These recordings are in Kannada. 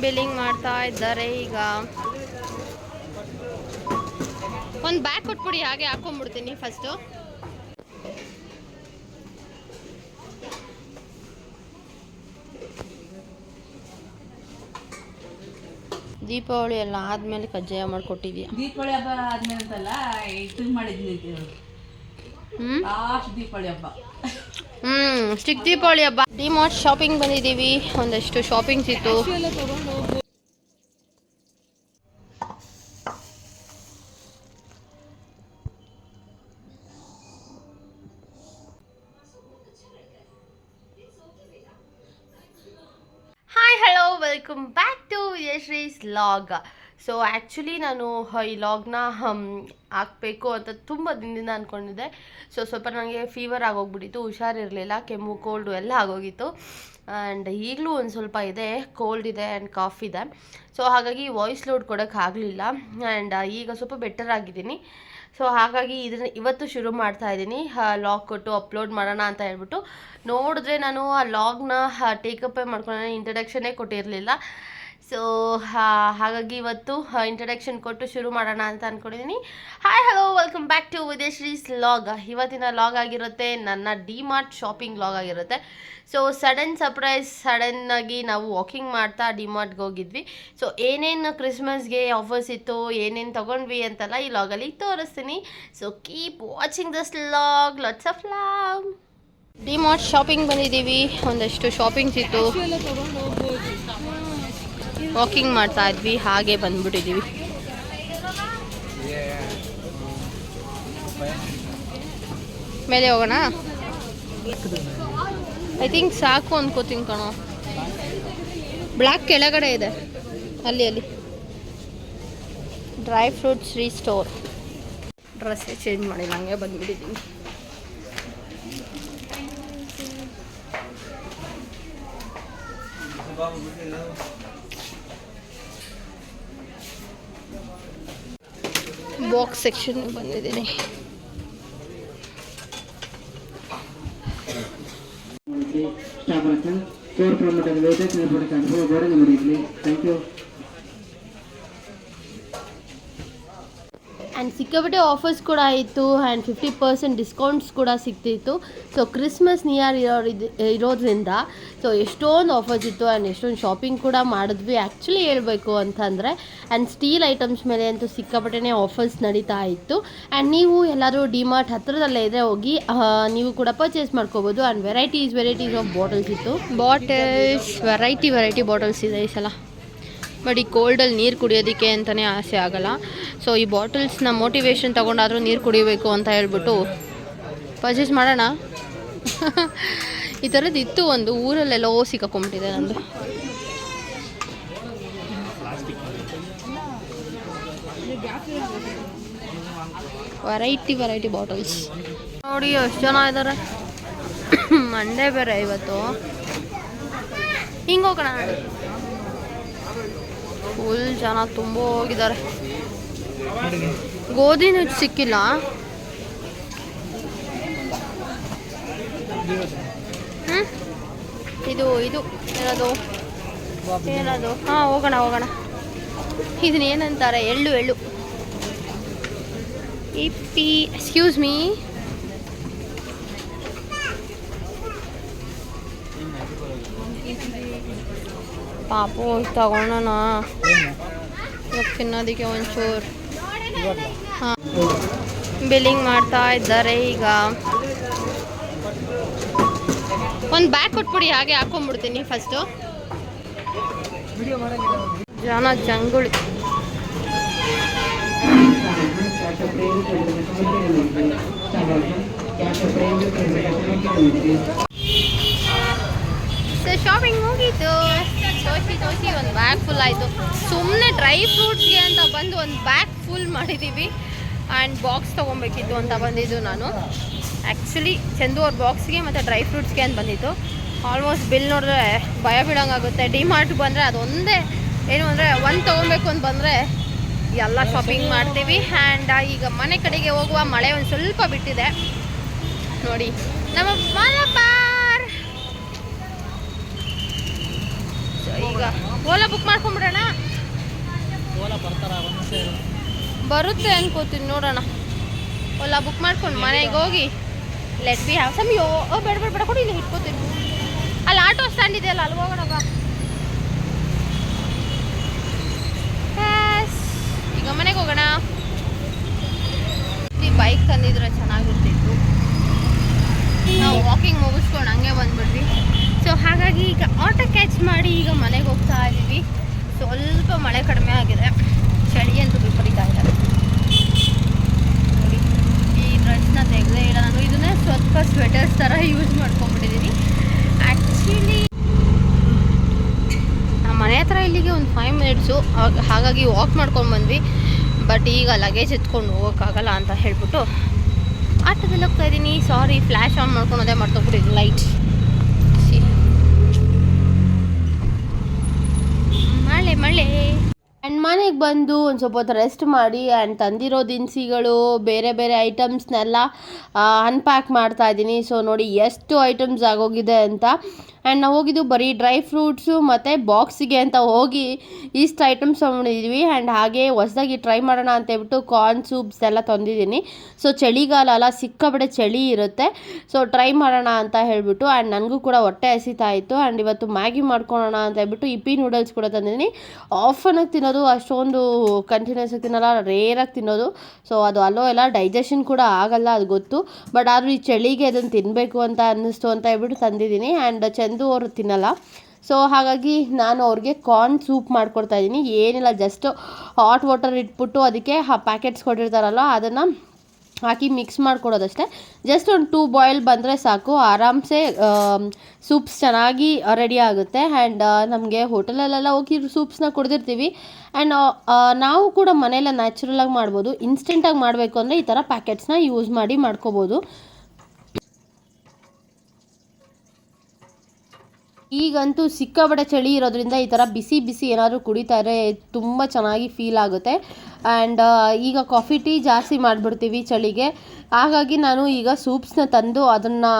ಬಿಲ್ಲಿಂಗ್ ಮಾಡ್ತಾ ಇದ್ದಾರೆ ಈಗ. ಒಂದು ಬ್ಯಾಗ್ ಕೊಟ್ಬಿಡಿ ಹಾಗೆ ಹಾಕೊಂಡ್ಬಿಡ್ತೀನಿ ಫಸ್ಟು ದೀಪಾವಳಿ ಎಲ್ಲ ಆದ್ಮೇಲೆ ಕಜ್ಜಾಯ ಮಾಡಿಕೊಟ್ಟಿದ್ಯಾ? ದೀಪಾವಳಿ ಹಬ್ಬ ಆದ್ಮೇಲೆ ಅಂತಲ್ಲ ಇದು ಮಾಡಿದ್ನಿ ಹ್ಞೂ ಲಾಸ್ಟ್ ದೀಪಾವಳಿ ಹಬ್ಬ. ಹ್ಮ್ ಸ್ಟಿಕ್ ದೀಪಾವಳಿ ಹಬ್ಬ. ಡಿಮಾರ್ಟ್ ಶಾಪಿಂಗ್ ಬಂದಿದ್ದೀವಿ ಒಂದಷ್ಟು ಶಾಪಿಂಗ್ಸ್ ಇತ್ತು. Hi hello welcome back to Yashree's vlog so actually ನಾನು ಈ ಲಾಗ್ನ ಹಾಕಬೇಕು ಅಂತ ತುಂಬ ದಿನದಿಂದ ಅಂದ್ಕೊಂಡಿದ್ದೆ ಸೊ ಸ್ವಲ್ಪ ನನಗೆ ಫೀವರ್ ಆಗೋಗ್ಬಿಟ್ಟಿತ್ತು, ಹುಷಾರಿರಲಿಲ್ಲ, ಕೆಮ್ಮು ಕೋಲ್ಡು ಎಲ್ಲ ಆಗೋಗಿತ್ತು. ಆ್ಯಂಡ್ ಈಗಲೂ ಒಂದು ಸ್ವಲ್ಪ ಇದೆ ಕೋಲ್ಡ್ ಇದೆ ಆ್ಯಂಡ್ ಕಾಫ್ ಇದೆ. ಸೊ ಹಾಗಾಗಿ ವಾಯ್ಸ್ ಲೋಡ್ ಕೊಡೋಕ್ಕಾಗಲಿಲ್ಲ ಆ್ಯಂಡ್ ಈಗ ಸ್ವಲ್ಪ ಬೆಟರ್ ಆಗಿದ್ದೀನಿ. ಸೊ ಹಾಗಾಗಿ ಇದನ್ನ ಇವತ್ತು ಶುರು ಮಾಡ್ತಾ ಇದ್ದೀನಿ. ಲಾಗ್ ಕೊಟ್ಟು ಅಪ್ಲೋಡ್ ಮಾಡೋಣ ಅಂತ ಹೇಳ್ಬಿಟ್ಟು. ನೋಡಿದ್ರೆ ನಾನು ಆ ಲಾಗ್ನ ಟೇಕಪ್ಪೇ ಮಾಡ್ಕೊಂಡು ಇಂಟ್ರಡಕ್ಷನ್ನೇ ಕೊಟ್ಟಿರಲಿಲ್ಲ. ಸೊ ಹಾಗಾಗಿ ಇವತ್ತು ಇಂಟ್ರಡಕ್ಷನ್ ಕೊಟ್ಟು ಶುರು ಮಾಡೋಣ ಅಂತ ಅಂದ್ಕೊಂಡಿದ್ದೀನಿ hi hello welcome back to Videshree's vlog ಇವತ್ತಿನ ಲಾಗ್ ಆಗಿರುತ್ತೆ, ನನ್ನ ಡಿಮಾರ್ಟ್ ಶಾಪಿಂಗ್ ಲಾಗ್ ಆಗಿರುತ್ತೆ. ಸೊ ಸಡನ್ ಸರ್ಪ್ರೈಸ್ ಸಡನ್ನಾಗಿ ನಾವು ವಾಕಿಂಗ್ ಮಾಡ್ತಾ ಡಿಮಾರ್ಟ್ಗೆ ಹೋಗಿದ್ವಿ. ಸೊ ಏನೇನು ಕ್ರಿಸ್ಮಸ್ಗೆ ಆಫರ್ಸ್ ಇತ್ತು, ಏನೇನು ತೊಗೊಂಡ್ವಿ ಅಂತೆಲ್ಲ ಈ ಲಾಗಲ್ಲಿ ತೋರಿಸ್ತೀನಿ. So keep watching this vlog lots of love DMart shopping ಬಂದಿದ್ದೀವಿ. ಒಂದಷ್ಟು ಶಾಪಿಂಗ್ಸ್ ಇತ್ತು. ವಾಕಿಂಗ್ ಮಾಡ್ತಾ ಇದ್ವಿ, ಹಾಗೆ ಬಂದ್ಬಿಟ್ಟಿದ್ದೀವಿ ಮೇಲೆ ಹೋಗೋಣ? ಐ ಥಿಂಕ್ ಸಾಕು ಅನ್ಕೋತೀನಿ ಕಣೋ. ಬ್ಲ್ಯಾಕ್ ಕೆಳಗಡೆ ಇದೆ, ಅಲ್ಲಿ ಅಲ್ಲಿ. ಡ್ರೈ ಫ್ರೂಟ್ಸ್ ರೀ ಸ್ಟೋರ್ ಡ್ರೆಸ್ಸೇ ಚೇಂಜ್ ಮಾಡಿಲ್ಲ, ಹಂಗೆ ಬಂದ್ಬಿಟ್ಟಿದ್ದೀನಿ ಬಾಕ್ಸ್ ಸೆಕ್ಷನ್ ಬಂದಿದ್ದೀನಿ person, core promoter, latest report and who got immediately. Thank ಸಿಕ್ಕಾಪಟ್ಟೆ ಆಫರ್ಸ್ ಕೂಡ ಇತ್ತು ಆ್ಯಂಡ್ ಫಿಫ್ಟಿ ಪರ್ಸೆಂಟ್ ಡಿಸ್ಕೌಂಟ್ಸ್ ಕೂಡ ಸಿಗ್ತಿತ್ತು. ಸೊ ಕ್ರಿಸ್ಮಸ್ ನಿಯರ್ ಇರೋ ಇರೋದ್ರಿಂದ ಸೊ ಎಷ್ಟೊಂದು ಆಫರ್ಸ್ ಇತ್ತು ಆ್ಯಂಡ್ ಎಷ್ಟೊಂದು ಶಾಪಿಂಗ್ ಕೂಡ ಮಾಡಿದ್ವಿ. ಆ್ಯಕ್ಚುಲಿ ಹೇಳಬೇಕು ಅಂತಂದರೆ ಆ್ಯಂಡ್ ಸ್ಟೀಲ್ ಐಟಮ್ಸ್ ಮೇಲೆ ಅಂತೂ ಸಿಕ್ಕಾಪಟ್ಟೆನೇ ಆಫರ್ಸ್ ನಡೀತಾ ಇತ್ತು. ಆ್ಯಂಡ್ ನೀವು ಎಲ್ಲರೂ ಡಿಮಾರ್ಟ್ ಹತ್ತಿರದಲ್ಲೇ ಇದ್ದರೆ ಹೋಗಿ ನೀವು ಕೂಡ ಪರ್ಚೇಸ್ ಮಾಡ್ಕೋಬೋದು. And varieties varieties of bottles ಇತ್ತು. ಬಾಟಲ್ಸ್ ವೆರೈಟಿ ವೆರೈಟಿ ಬಾಟಲ್ಸ್ ಇದೆ ಈ ಸಲ. ಬಟ್ ಈ ಕೋಲ್ಡಲ್ಲಿ ನೀರು ಕುಡಿಯೋದಕ್ಕೆ ಅಂತಲೇ ಆಸೆ ಆಗಲ್ಲ. ಸೊ ಈ ಬಾಟಲ್ಸ್ನ ಮೋಟಿವೇಶನ್ ತೊಗೊಂಡಾದರೂ ನೀರು ಕುಡಿಬೇಕು ಅಂತ ಹೇಳ್ಬಿಟ್ಟು ಪರ್ಚೇಸ್ ಮಾಡೋಣ. ಈ ಥರದ್ದು ಇತ್ತು ಒಂದು ಊರಲ್ಲೆಲ್ಲೋ ಸಿಕ್ಕಾಕೊಂಬಿಟ್ಟಿದೆ ನಂದು. ವೆರೈಟಿ ವೆರೈಟಿ ಬಾಟಲ್ಸ್ ನೋಡಿ ಎಷ್ಟು ಜನ ಇದ್ದಾರೆ ಮಂಡೇ ಬೇರೆ ಇವತ್ತು. ಹಿಂಗೆ ಹೋಗೋಣ. ಫುಲ್ ಜನ ತುಂಬ ಹೋಗಿದ್ದಾರೆ. ಗೋಧಿ ನುಚ್ಚು ಸಿಕ್ಕಿಲ್ಲ? ಇದು ಇದು ಏನದು ಏನದು ಹಾಂ, ಹೋಗೋಣ ಹೋಗೋಣ. ಇದನ್ನ ಏನಂತಾರೆ ಎಳ್ಳು ಎಳ್ಳು. ಇಪ್ಪಿ ಎಕ್ಸ್ಕ್ಯೂಸ್ ಮೀ ಪಾಪು ತಗೊಳ್ಳೋಣ ತಿನ್ನೋದಕ್ಕೆ ಒಂಚೂರು. ಹಾಂ. ಬಿಲ್ಲಿಂಗ್ ಮಾಡ್ತಾ ಇದ್ದಾರೆ ಈಗ. ಒಂದು ಬ್ಯಾಗ್ ಕೊಟ್ಬಿಡಿ, ಹಾಗೆ ಹಾಕೊಂಡ್ಬಿಡ್ತೀನಿ ಫಸ್ಟು ಜನ ಜಂಗುಳಿ. ಶಾಪಿಂಗ್ ಮುಗೀತು. ತೋರಿಸಿ ತೋಸಿ ಒಂದು ಬ್ಯಾಗ್ ಫುಲ್ ಆಯಿತು. ಸುಮ್ಮನೆ ಡ್ರೈ ಫ್ರೂಟ್ಸ್ಗೆ ಅಂತ ಬಂದು ಒಂದು ಬ್ಯಾಗ್ ಫುಲ್ ಮಾಡಿದ್ದೀವಿ ಆ್ಯಂಡ್ ಬಾಕ್ಸ್ ತೊಗೊಬೇಕಿತ್ತು ಅಂತ ಬಂದಿದ್ದು ನಾನು. ಆ್ಯಕ್ಚುಲಿ ಚಂದು ಅವ್ರ ಬಾಕ್ಸ್ಗೆ ಮತ್ತು ಡ್ರೈ ಫ್ರೂಟ್ಸ್ಗೆ ಅಂತ ಬಂದಿತ್ತು. ಆಲ್ಮೋಸ್ಟ್ ಬಿಲ್ ನೋಡಿದ್ರೆ ಭಯ ಬಿಡೋಂಗಾಗುತ್ತೆ. ಡಿ ಮಾರ್ಟ್ ಬಂದರೆ ಅದೊಂದೇ ಏನು ಅಂದರೆ ಒಂದು ತೊಗೊಬೇಕು ಅಂತ ಬಂದರೆ ಎಲ್ಲ ಶಾಪಿಂಗ್ ಮಾಡ್ತೀವಿ. ಆ್ಯಂಡ್ ಈಗ ಮನೆ ಕಡೆಗೆ ಹೋಗುವ ಮಳೆ ಒಂದು ಸ್ವಲ್ಪ ಬಿಟ್ಟಿದೆ. ನೋಡಿ. ನಮ್ಮ ಮಲಬಾರ್ ಈಗ ಓಲಾ ಬುಕ್ ಮಾಡ್ಕೊಂಬಿಡೋಣ? ಬರುತ್ತೆ ಅನ್ಕೋತೀನಿ, ನೋಡೋಣ. ಓಲಾ ಬುಕ್ ಮಾಡ್ಕೊಂಡು ಮನೆಗೆ ಹೋಗಿ. ಲೆಟ್ ಬಿ ಹ್ಯಾವ್ ಸಮ್ ಯೋ ಬೇಡ ಬೇಡ ಬೇಡ, ಕೊಡಿ, ಇಲ್ಲಿ ಇಟ್ಕೋತೀನಿ. ಅಲ್ಲಿ ಆಟೋ ಸ್ಟ್ಯಾಂಡ್ ಇದೆಯಲ್ಲ, ಅಲ್ಲಿ ಹೋಗೋಣ. ಈಗ ಮನೆಗೆ ಹೋಗೋಣ. ಬೈಕ್ ತಂದಿದ್ರೆ ಚೆನ್ನಾಗಿರ್ತಿತ್ತು. ನಾವು ವಾಕಿಂಗ್ ಮುಗಿಸ್ಕೊಂಡು ಹಂಗೆ ಬಂದ್ಬಿಟ್ವಿ. ಸೊ ಹಾಗಾಗಿ ಈಗ ಆಟೋ ಕ್ಯಾಚ್ ಮಾಡಿ ಈಗ ಮನೆಗೆ ಹೋಗ್ತಾ ಇದ್ದೀವಿ ಸ್ವಲ್ಪ ಮಳೆ ಕಡಿಮೆ ಆಗಿದೆ. ಚಳಿ ಅಂತೂ ವಿಪರೀತ ಇದೆ ಈ ಡ್ರೆಸ್ನ ತೆಗೆದೇ ಇಲ್ಲ ನಾನು. ಇದನ್ನೇ ಸ್ವಲ್ಪ ಸ್ವೆಟರ್ಸ್ ಥರ ಯೂಸ್ ಮಾಡ್ಕೊಂಡ್ಬಿಟ್ಟಿದ್ದೀನಿ ಆ್ಯಕ್ಚುಲಿ ನಮ್ಮ ಮನೆ ಹತ್ರ ಇಲ್ಲಿಗೆ ಒಂದು ಫೈವ್ ಮಿನಿಟ್ಸು ಹಾಗಾಗಿ ವಾಕ್ ಮಾಡ್ಕೊಂಡು ಬಂದ್ವಿ. ಬಟ್ ಈಗ ಲಗೇಜ್ ಎತ್ಕೊಂಡು ಹೋಗೋಕ್ಕಾಗಲ್ಲ ಅಂತ ಹೇಳ್ಬಿಟ್ಟು ಆಟೋದಲ್ಲಿ ಹೋಗ್ತಾ ಇದ್ದೀನಿ ಸಾರಿ ಫ್ಲ್ಯಾಶ್ ಆನ್ ಮಾಡ್ಕೊಂಡು ಅದೇ ಮಾಡ್ತೋಗ್ಬಿಟ್ಟಿದ್ದೀನಿ ಲೈಟ್ ಮಳೆ ಮಳೆ ಆ್ಯಂಡ್ ಮನೆಗೆ ಬಂದು ಒಂದು ಸ್ವಲ್ಪ ಹೊತ್ತು ರೆಸ್ಟ್ ಮಾಡಿ ಆ್ಯಂಡ್ ತಂದಿರೋ ದಿನಸಿಗಳು ಬೇರೆ ಬೇರೆ ಐಟಮ್ಸ್ನೆಲ್ಲ ಅನ್ಪ್ಯಾಕ್ ಮಾಡ್ತಾ ಇದ್ದೀನಿ. ಸೊ ನೋಡಿ, ಎಷ್ಟು ಐಟಮ್ಸ್ ಆಗೋಗಿದೆ ಅಂತ. ಆ್ಯಂಡ್ ನಾವು ಹೋಗಿದ್ದು ಬರೀ ಡ್ರೈ ಫ್ರೂಟ್ಸು ಮತ್ತು ಬಾಕ್ಸಿಗೆ ಅಂತ ಹೋಗಿ ಇಷ್ಟು ಐಟಮ್ಸ್ ತೊಗೊಂಡಿದ್ವಿ. ಆ್ಯಂಡ್ ಹಾಗೆ ಹೊಸದಾಗಿ ಟ್ರೈ ಮಾಡೋಣ ಅಂತ ಹೇಳ್ಬಿಟ್ಟು ಕಾರ್ನ್ ಸೂಪ್ಸ್ ಎಲ್ಲ ತಂದಿದ್ದೀನಿ. ಸೊ ಚಳಿಗಾಲ ಅಲ್ಲ, ಸಿಕ್ಕಾಪಟ್ಟೆ ಚಳಿ ಇರುತ್ತೆ. ಸೊ ಟ್ರೈ ಮಾಡೋಣ ಅಂತ ಹೇಳ್ಬಿಟ್ಟು ಆ್ಯಂಡ್ ನನಗೂ ಕೂಡ ಹೊಟ್ಟೆ ಹಸಿತಾ ಇತ್ತು. ಆ್ಯಂಡ್ ಇವತ್ತು ಮ್ಯಾಗಿ ಮಾಡ್ಕೊಳ್ಳೋಣ ಅಂತ ಹೇಳ್ಬಿಟ್ಟು ಇಪ್ಪಿ ನೂಡಲ್ಸ್ ಕೂಡ ತಂದಿದ್ದೀನಿ. ಆಫನಾಗಿ ತಿನ್ನೋದು, ಅಷ್ಟೊಂದು ಕಂಟಿನ್ಯೂಸ್ ತಿನ್ನಲ್ಲ ರೇರಾಗಿ ತಿನ್ನೋದು. ಸೊ ಅದು ಅಲ್ಲೋ ಎಲ್ಲ ಡೈಜೆಷನ್ ಕೂಡ ಆಗಲ್ಲ, ಅದು ಗೊತ್ತು. ಬಟ್ ಆದರೂ ಈ ಚಳಿಗೆ ಅದನ್ನು ತಿನ್ನಬೇಕು ಅಂತ ಅನ್ನಿಸ್ತು ಅಂತ ಹೇಳ್ಬಿಟ್ಟು ತಂದಿದ್ದೀನಿ. ಆ್ಯಂಡ್ ಅವರು ತಿನ್ನಲ್ಲ. ಸೊ ಹಾಗಾಗಿ ನಾನು ಅವ್ರಿಗೆ ಕಾರ್ನ್ ಸೂಪ್ ಮಾಡ್ಕೊಡ್ತಾ ಇದ್ದೀನಿ. ಏನಿಲ್ಲ ಜಸ್ಟ್ ಹಾಟ್ ವಾಟರ್ ಇಟ್ಬಿಟ್ಟು ಅದಕ್ಕೆ ಆ ಪ್ಯಾಕೆಟ್ಸ್ ಕೊಟ್ಟಿರ್ತಾರಲ್ಲ, ಅದನ್ನು ಹಾಕಿ ಮಿಕ್ಸ್ ಮಾಡ್ಕೊಡೋದಷ್ಟೇ. ಜಸ್ಟ್ ಒಂದು ಟೂ ಬಾಯ್ಲ್ ಬಂದರೆ ಸಾಕು. ಆರಾಮ್ಸೆ ಸೂಪ್ಸ್ ಚೆನ್ನಾಗಿ ರೆಡಿ ಆಗುತ್ತೆ. ಆ್ಯಂಡ್ ನಮಗೆ ಹೋಟೆಲಲ್ಲೆಲ್ಲ ಹೋಗಿ ಸೂಪ್ಸ್ನ ಕುಡ್ದಿರ್ತೀವಿ. ಆ್ಯಂಡ್ ನಾವು ಕೂಡ ಮನೆಯಲ್ಲ ನ್ಯಾಚುರಲಾಗಿ ಮಾಡ್ಬೋದು. ಇನ್ಸ್ಟೆಂಟಾಗಿ ಮಾಡಬೇಕು ಅಂದರೆ ಈ ಥರ ಪ್ಯಾಕೆಟ್ಸ್ನ ಯೂಸ್ ಮಾಡಿ ಮಾಡ್ಕೋಬೋದು. ಈಗಂತೂ ಸಿಕ್ಕಾಪಟ್ಟೆ ಚಳಿ ಇರೋದ್ರಿಂದ ಈ ಥರ ಬಿಸಿ ಬಿಸಿ ಏನಾದರೂ ಕುಡಿತಾರೆ, ತುಂಬ ಚೆನ್ನಾಗಿ ಫೀಲ್ ಆಗುತ್ತೆ. ಆ್ಯಂಡ್ ಈಗ ಕಾಫಿ ಟೀ ಜಾಸ್ತಿ ಮಾಡಿಬಿಡ್ತೀವಿ ಚಳಿಗೆ. ಹಾಗಾಗಿ ನಾನು ಈಗ ಸೂಪ್ಸ್ನ ತಂದು ಅದನ್ನು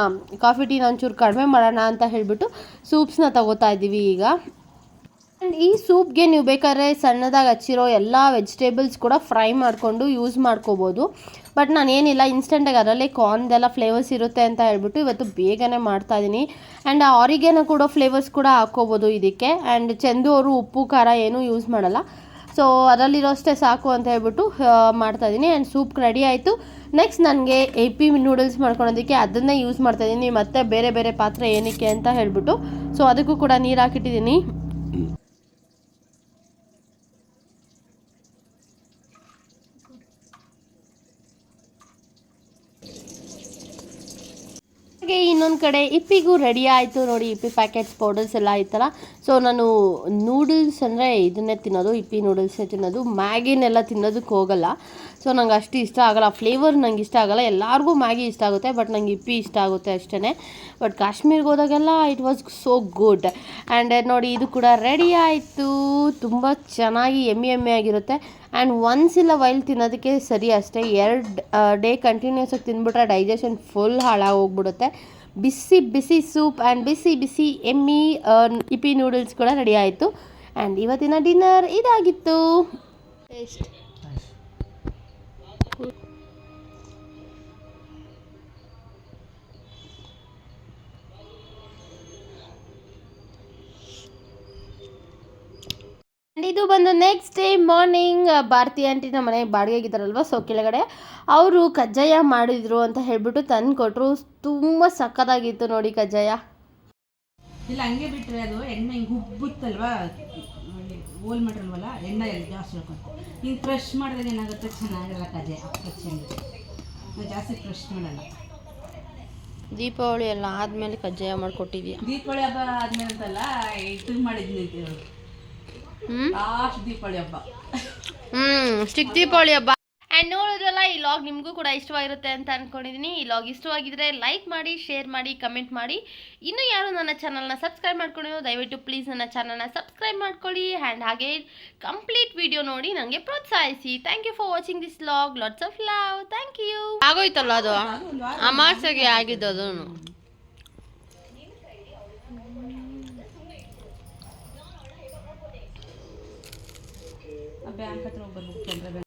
ಕಾಫಿ ಟೀನ ಒಂಚೂರು ಕಡಿಮೆ ಮಾಡೋಣ ಅಂತ ಹೇಳಿಬಿಟ್ಟು ಸೂಪ್ಸ್ನ ತಗೋತಾ ಇದ್ದೀವಿ ಈಗ. ಆ್ಯಂಡ್ ಈ ಸೂಪ್ಗೆ ನೀವು ಬೇಕಾದ್ರೆ ಸಣ್ಣದಾಗಿ ಹಚ್ಚಿರೋ ಎಲ್ಲ ವೆಜಿಟೇಬಲ್ಸ್ ಕೂಡ ಫ್ರೈ ಮಾಡಿಕೊಂಡು ಯೂಸ್ ಮಾಡ್ಕೋಬೋದು. ಬಟ್ ನಾನು ಏನಿಲ್ಲ ಇನ್ಸ್ಟೆಂಟಾಗಿ ಅದರಲ್ಲೇ ಕಾರ್ನ್ದೆಲ್ಲ ಫ್ಲೇವರ್ಸ್ ಇರುತ್ತೆ ಅಂತ ಹೇಳ್ಬಿಟ್ಟು ಇವತ್ತು ಬೇಗನೆ ಮಾಡ್ತಾ ಇದ್ದೀನಿ ಆ್ಯಂಡ್ ಆರಿಗೆನ ಕೂಡ ಫ್ಲೇವರ್ಸ್ ಕೂಡ ಹಾಕ್ಕೋಬೋದು ಇದಕ್ಕೆ. ಆ್ಯಂಡ್ ಚೆಂದು ಅವರು ಉಪ್ಪು, ಖಾರ ಏನೂ ಯೂಸ್ ಮಾಡಲ್ಲ. ಸೊ ಅದರಲ್ಲಿರೋಷ್ಟೇ ಸಾಕು ಅಂತ ಹೇಳ್ಬಿಟ್ಟು ಮಾಡ್ತಾಯಿದ್ದೀನಿ ಆ್ಯಂಡ್ ಸೂಪ್ ರೆಡಿ ಆಯಿತು. ನೆಕ್ಸ್ಟ್ ನನಗೆ ಎ ಪಿ ನೂಡಲ್ಸ್ ಮಾಡ್ಕೊಳೋದಕ್ಕೆ ಅದನ್ನೇ ಯೂಸ್ ಮಾಡ್ತಾಯಿದ್ದೀನಿ ಮತ್ತೆ ಬೇರೆ ಬೇರೆ ಪಾತ್ರೆ ಏನಕ್ಕೆ ಅಂತ ಹೇಳ್ಬಿಟ್ಟು. ಸೊ ಅದಕ್ಕೂ ಕೂಡ ನೀರು ಹಾಕಿಟ್ಟಿದ್ದೀನಿ ಹಾಗೆ ಇನ್ನೊಂದು ಕಡೆ ಇಪ್ಪಿಗೂ ರೆಡಿ ಆಯಿತು ನೋಡಿ, ಇಪ್ಪಿ ಪ್ಯಾಕೆಟ್ಸ್ ಪೌಡರ್ಸ್ ಎಲ್ಲ ಆಯ್ತಲ್ಲ ಸೊ ನಾನು ನೂಡಲ್ಸ್ ಅಂದರೆ ಇದನ್ನೇ ತಿನ್ನೋದು, ಇಪ್ಪಿ ನೂಡಲ್ಸೇ ತಿನ್ನೋದು. ಮ್ಯಾಗಿನೆಲ್ಲ ತಿನ್ನೋದಕ್ಕೆ ಹೋಗಲ್ಲ. ಸೊ, ನಂಗೆ ಅಷ್ಟು ಇಷ್ಟ ಆಗಲ್ಲ. ಫ್ಲೇವರ್ ನಂಗೆ ಇಷ್ಟ ಆಗಲ್ಲ. ಎಲ್ಲರಿಗೂ ಮ್ಯಾಗಿ ಇಷ್ಟ ಆಗುತ್ತೆ ಬಟ್ ನಂಗೆ ಇಪ್ಪಿ ಇಷ್ಟ ಆಗುತ್ತೆ ಅಷ್ಟೇ ಬಟ್ ಕಾಶ್ಮೀರ್ಗೆ ಹೋದಾಗೆಲ್ಲ it was so good and ನೋಡಿ, ಇದು ಕೂಡ ರೆಡಿ ಆಯಿತು. ತುಂಬ ಚೆನ್ನಾಗಿ, ಎಮ್ಮೆ ಎಮ್ಮೆ ಆಗಿರುತ್ತೆ. ಆ್ಯಂಡ್ ಒನ್ಸ್ ಇಲ್ಲ ವೈಲ್ ತಿನ್ನೋದಕ್ಕೆ ಸರಿ ಅಷ್ಟೇ. ಎರಡು ಡೇ ಕಂಟಿನ್ಯೂಸ್ ಆಗಿ ತಿಂದ್ಬಿಟ್ರೆ ಡೈಜೆಷನ್ ಫುಲ್ ಹಾಳಾಗೋಗ್ಬಿಡುತ್ತೆ. ಬಿಸಿ ಬಿಸಿ ಸೂಪ್ ಆ್ಯಂಡ್ ಬಿಸಿ ಬಿಸಿ ಎಮ್ಮಿ ಇಪಿ ನೂಡಲ್ಸ್ ಕೂಡ ರೆಡಿ ಆಯಿತು. ಆ್ಯಂಡ್ ಇವತ್ತಿನ ಡಿನ್ನರ್ ಇದಾಗಿತ್ತು. ಟೇಸ್ಟ್ ಬಂದು next day morning Bharathi aunty ನಮ್ಮ ಮನೆಗೆ ಬಾಡಿಗೆಗಿದ್ದಾರಲ್ವ ಸೊ ಕೆಳಗಡೆ ಅವರು ಕಜ್ಜಾಯ ಮಾಡಿದ್ರು ಅಂತ ಹೇಳ್ಬಿಟ್ಟು ತಂದು ಕೊಟ್ಟರು ತುಂಬ ಸಕ್ಕತ್ತಾಗಿತ್ತು ನೋಡಿ ಕಜ್ಜಾಯ. ಇಲ್ಲ ಹಂಗೆ ಬಿಟ್ಟರೆ ಅದು ಎಣ್ಣೆ ಹಿಂಗೆ ಉಬ್ಬುತ್ತಲ್ವಾ? ಓಲ್ ಮಾಡಿರಲ್ವಲ್ಲ ಎಣ್ಣೆ ಜಾಸ್ತಿ ಹಾಕೊಂಡು. ಹಿಂಗೆ ಫ್ರೆಶ್ ಮಾಡಿದಾಗ ಏನಾಗುತ್ತೆ? ಚೆನ್ನಾಗಿರಲ್ಲ ಕಜೆ ಚೆನ್ನಾಗಿ ನಾವು ಜಾಸ್ತಿ ಫ್ರೆಶ್ ಮಾಡಲ್ಲ. ದೀಪಾವಳಿ ಎಲ್ಲ ಆದಮೇಲೆ ಕಜ್ಜಾಯ ಮಾಡಿಕೊಟ್ಟಿದ್ಯಾ? ದೀಪಾವಳಿ ಹಬ್ಬ ಆದಮೇಲೆ ಅಂತಲ್ಲ ಇದು ಮಾಡಿದ್ನಿ ಲಾಸ್ಟ್ ದೀಪಾವಳಿ ಹಬ್ಬ. ಹ್ಮ್ ಸ್ಟಿಕ್ ದೀಪಾವಳಿ ಹಬ್ಬ. ಆ್ಯಂಡ್ ನೋಡಿದ್ರಲ್ಲ ಈ ಲಾಗ್ ನಿಮಗೂ ಕೂಡ ಇಷ್ಟವಾಗಿರುತ್ತೆ ಅಂತ ಅನ್ಕೊಂಡಿದ್ದೀನಿ ಈ ಲಾಗ್ ಇಷ್ಟವಾಗಿದ್ರೆ ಲೈಕ್ ಮಾಡಿ ಶೇರ್ ಮಾಡಿ ಕಮೆಂಟ್ ಮಾಡಿ. ಇನ್ನೂ ಯಾರು ನನ್ನ ಚಾನಲ್ನ ಸಬ್ಸ್ಕ್ರೈಬ್ ಮಾಡ್ಕೊಂಡಿರೋ ದಯವಿಟ್ಟು ಪ್ಲೀಸ್ ನನ್ನ ಚಾನಲ್ನ ಸಬ್ಸ್ಕ್ರೈಬ್ ಮಾಡ್ಕೊಳ್ಳಿ. ಆ್ಯಂಡ್ ಹಾಗೆ ಕಂಪ್ಲೀಟ್ ವಿಡಿಯೋ ನೋಡಿ ನನಗೆ ಪ್ರೋತ್ಸಾಹಿಸಿ. Thank you for watching this vlog lots of love thank you ಆಗೋಯ್ತಲ್ಲ ಅದು? ಅಮಾಸೆಗೆ ಆಗಿದ್ದು ಅದು ಬ್ಯಾಂಕ್ ಹತ್ರ ಹೋಗಿ ಬರ್ಬೇಕು ಕೆನರಾ ಬ್ಯಾಂಕ್